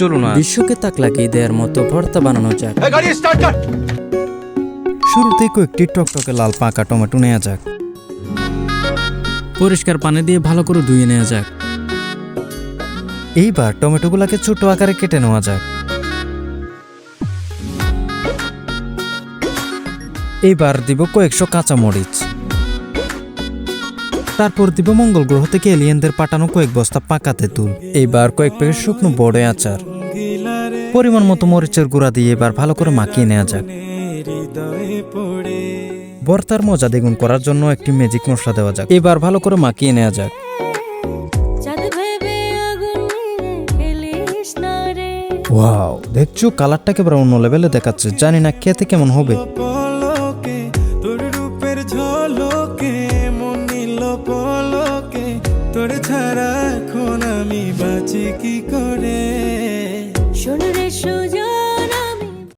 চলুন বিশ্বকে তাক লাগিয়ে দেওয়ার মতো ভর্তা বানানো যাক। শুরুতেই কয়েকটি টকটকে লাল পাকা টমেটো নেওয়া যাক। পরিষ্কার পানি দিয়ে ভালো করে ধুয়ে নেওয়া যাক। এইবার টমেটোগুলোকে ছোট আকারে কেটে নেওয়া যাক। এইবার দিব কয়েকশো কাঁচামরিচ। তারপর দিব মঙ্গল গ্রহ থেকে এলিয়েনদের পাঠানো কয়েক বস্তা পাকা তেঁতুল। এইবার কয়েক প্যাকেট শুকনো বড়ে আচার। পরিমাণ মতো মরিচের গুঁড়া দিয়ে এবার ভালো করে মাখিয়ে নেওয়া যাক। ভর্তার মজা দ্বিগুণ করার জন্য একটি ম্যাজিক মশলা দেওয়া যাক। এবার ভালো করে মাখিয়ে নেওয়া যাক। ওয়াও দেখছ কালারটা একেবারে অন্য লেভেলে দেখাচ্ছে। জানি না খেতে কেমন হবে। তোর ছাড়া এখন আমি বাঁচি কি করে? শোন রে সোজা